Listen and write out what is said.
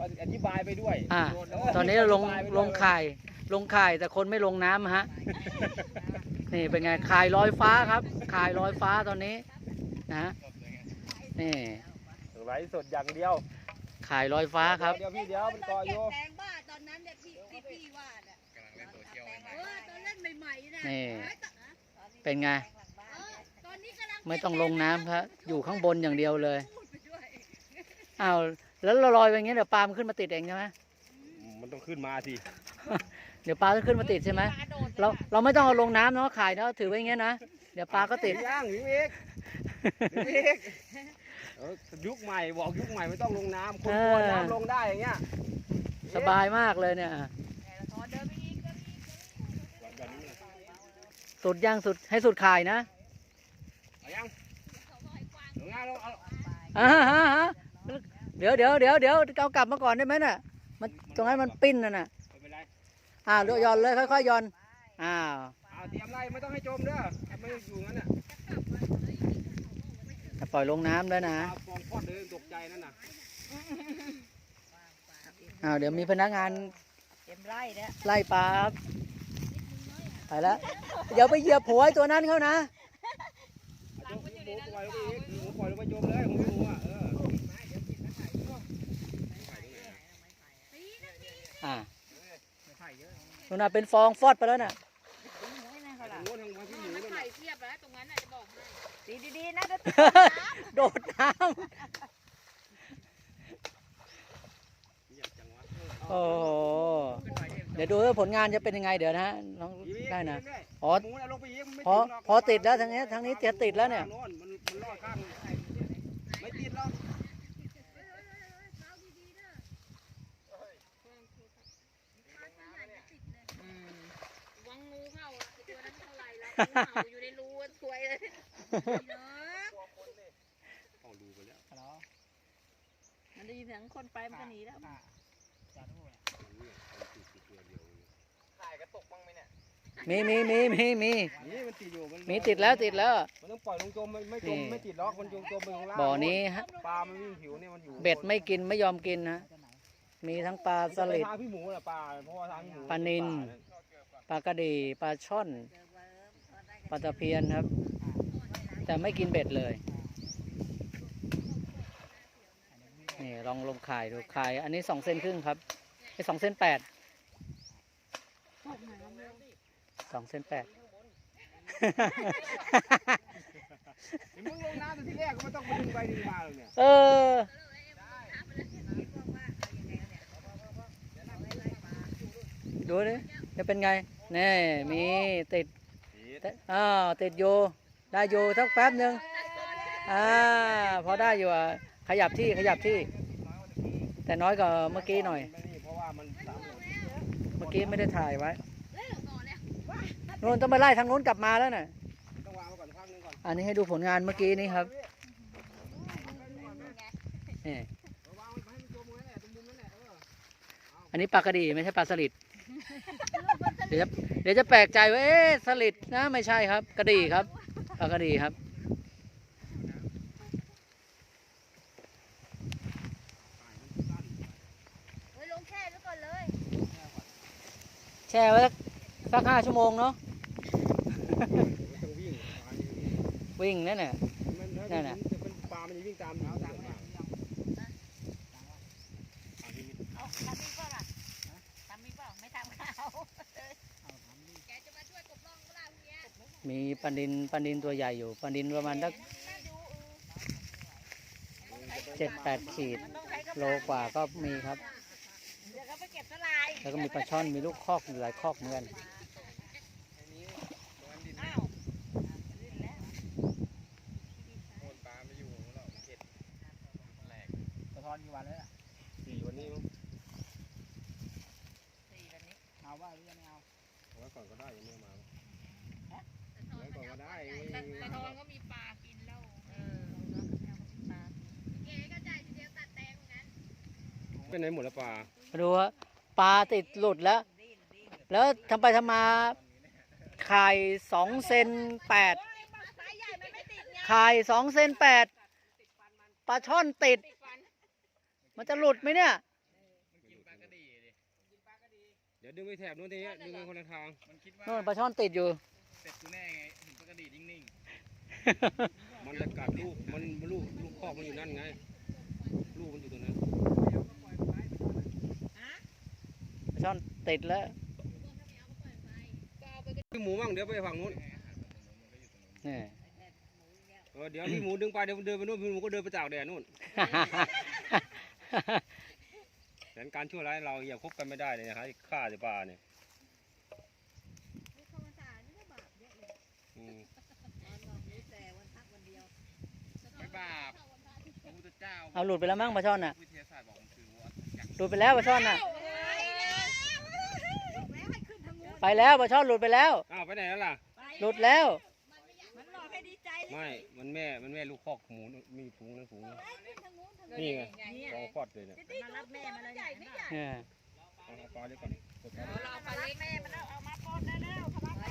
ก็อธิบายไปด้วยอ่าเตอนนี้เราลงธิบายไปด้วยลงข่ายลงข่ายแต่คนไม่ลงน้ำฮะ นี่เป็นไงข่ายลอยฟ้าครับข่ายลอยฟ้าตอนนี้นะฮะนี่ไลฟ์สดอย่างเดียวข่ายลอยฟ้าครับ เดี๋ยวพี่เดี๋ยวมันเกาะอยู่แตงบ้าตอนนั้นเนี่ยที่ที่พี่ว่าน่ะกำลังเล่นโซเชียลเอใหม่อตอนเล่นใหม่ๆน่ะนี่เอ้ยตอนเป็นไง เออตอนนี้กำลังไม่ต้องลงน้ำครับอยู่ข้างบนอย่างเดียวเลย พูดไปด้วยอ้าว แล้วเราลอยไปอย่างเงี้ยเดี๋ยวปลามันขึ้นมาติดเองใช่ไหมมันต้องขึ้นมาสิเดี๋ยวปลาต้องขึ้นมาติดใช่ไหมเราเราไม่ต้องเอาลงน้ำเนาะข่ายเนาะถือไว้อย่างเงี้ยนะเดี๋ยวปลาก็ติดย่างพี่เอกพี่เอกเออยุคใหม่บอกยุคใหม่ไม่ต้องลงน้ำคนกลัวเออน้ำลงได้อย่างเงี้ยสบายมากเลยเนี่ยแบบนี้นะสุดย่างสุดให้สุดข่ายนะเอายังลงงานลงเอาอ่าฮะฮะ เดี๋ยวเดี๋ยวเดี๋ยวเดี๋ยวเอากลับมาก่อนได้ไหมน่ะ มันตรงนั้นมันปิ้นน่ะน่ะไม่เป็นไรอ้าวเดี๋ยวหย่อนเลยค่อยๆหย่อนอ้าวเอาเตรียมไล่ไม่ต้องให้จมเด้อถ้าไม่อยู่งั้นน่ะจะปล่อยลงน้ำแล้วนะปลาฟองพอดเลยตกใจนั่นน่ะอ้าวเดี๋ยวมีพนักงานเต็มไร่แล้วไล่ปลาครับไปแล้วเดี๋ยวไปเหยียบหัวไอ้ตัวนั้นเขานะหมูปล่อยลงไปอีกหมูปล่อยลงไปจมเลยของพี่หมูอะเออ อ่านู่นน่ะเป็นฟองฟอดไปแล้วน่ะทางโน้นทางพี่หมูนั่นไข่น่ะเทียบแล้วตรงนั้นน่ะจะบอกให้ดีดีๆนะโดดน้เงียบจังวะำโอ้โหเดี๋ยวดูว่าผลงานจะเป็นยังไงเดี๋ยวนะลองได้นะ อ๋อหมูน่ะลงไปอีกมันไม่พอถึงหรกพอติดแล้วทางนี้ทางนี้จะติดแล้วเนี่ยโมันมันลอดข้างไม่ติดหรอก วังงูเข้าอะไอ้ตัวนั้น เท่าอยู่ในรูสวยเลยเนอะเอาดูไปแล้วมันได้ยินเสียงคนไปมันก็หนีแล้วจัดด้วยมันติดติดเรือเดียวถ่ายกระตกบ้างไหมเนี่ยมีมีมีมีมีนี่มันติดอยู่มันมีติดแล้วติดแล้ว มันต้องปล่อยลงจมมันไม่จมไม่ติดหรอกมันจมจมไปข้างล่างบ่อนี้ฮะปลามันวิ่งผิวเนี่ยมันอยู่เบ็ดไม่กินไม่ยอมกินนะมีทั้งปลาสลิดทาพี่หมูน่ะปลาเพราะว่าทางหมูปลานิลปลากระดีปลาช่อน ปลาตะเพียนครับ แต่ไม่กินเบ็ดเลย นี่ลองลงข่ายดูข่าย อันนี้สองเซนครึ่งครับไอ้สองเซนแปดสองเซนแปดเห็นมึงลงน้ำแต่ที่แรกก็ไม่ต้องไปดึงไปดึงมาเลยเนี่ย เออดูดิจะเป็นไง แน่ มีติด อ้าติดอยู่ได้อยู่สักแป๊บหนึ่งอ่าพอได้อยู่อะขยับที่ขยับที่ แต่น้อยกว่าเมื่อกี้หน่อย เมื่อกี้ไม่ได้ถ่ายไว้นู่นต้องไปไล่ทางนู้นกลับมาแล้วน่ะอันนี้ให้ดูผลงานเมื่อกี้นี้ครับนี่อันนี้ปลากระดีไม่ใช่ปลาสลิดเดี๋ยว เดี๋ยวจะแปลกใจว่าเอ๊ะสลิดนะไม่ใช่ครับ กระดีครับปลากระดีครับ เฮ้ยลงแค่ไว้ก่อนเลยแช่ไว้สักสักห้าชั่วโมงเนาะมันต้องวิ่งวิ่งนั่นน่ะมันนั่นน่ะจะเป็นปลา มันจะวิ่งตามเท้าทางมา เอาทำมีเปล่าล่ะทำมีเปล่าไม่ทำข้าวแกจะมาช่วยกบร่องก็ล่าพวกเนี้ย มีปลาดินปลาดินตัวใหญ่อยู่ปลาดินประมาณสักน่าดูเออเจ็ดแปดขีดมันต้องใช้กำโลลังกว่าก็มีครับเดี๋ยวเขาไปเก็บสลายแล้วก็มีปลาช่อนมีลูกคอกอยู่หลายคอกเหมือนกันอ้าวโคนปลาไม่อยู่หรอกเข็ดแหลกสะท้อนกี่วันแล้วสี่วันนี้มั้งสี่แบบนี้ เอาว่าหรือยังไม่เอาไว้ก่อนก็ได้ยังไม่มาไว้ ก่อนก็ได้กระทองก็มีปลากินแล้วเออปลาเก๋ก็จ่ายทีเดียวตัดแตงนั้นเป็นไหนหมดแล้วปลามาดูว่าปลาติดหลุดแล้ว แล้วทำไปทำมาไข่สองเซนแปดสายใหญ่มันไม่ติดไงไข่สองเซนแปดปลาช่อนติดติดฟันมันจะหลุดไหมเนี่ยเเดี๋ยวดึงไปแถบนู้นทีนี้ดึงไปคนละทาง มันคิดว่าโน่นปลาช่อนติดอยู่ เสร็จกูแน่ไงเห็นป กระดีดนิ่งมันจะกัดลูก มันลูกลูกคอกมันอยู่นั่นไง ลูกมันอยู่ตรงนั้นปลาช่อนติดแล้วพี่หมูมั่งเดี๋ยวไปฝั่งนู้นนี่เออเดี๋ยวพี่หมูดึงไปเดี๋ยวมันเดินไปนู้นพี่หมูก็เดินไปจากแดดนู้นแผนการชั่วร้ายเราอย่าคบกันไม่ได้เลยนะครับฆ่าแต่ปลาเนี่ยอืม ๆ ไม่บาปพระพุทธเจ้าเอาหลุดไปแล้วมั้งปลาช่อนน่ะ วิทยาศาสตร์บอกมันคือวัดอยากหลุดไปแล้วปลาช่อนน่ะ ไปแล้วปลาช่อนหลุดไปแล้ว อ้าวไปไหนแล้วล่ะ หลุดแล้ว มันหลอกให้ดีใจเลยไม่ มันแม่ มันแม่ลูกคอกหมูมีฝูงนั้นฝูงนั้นนี่ไงกองฟอดเลยเนี่ยมารับแม่มาเลยใหญ่ไม่ใหญ่เนี่ยเอาปลาเล็กก่อนกดปลาเราปลาเล็ก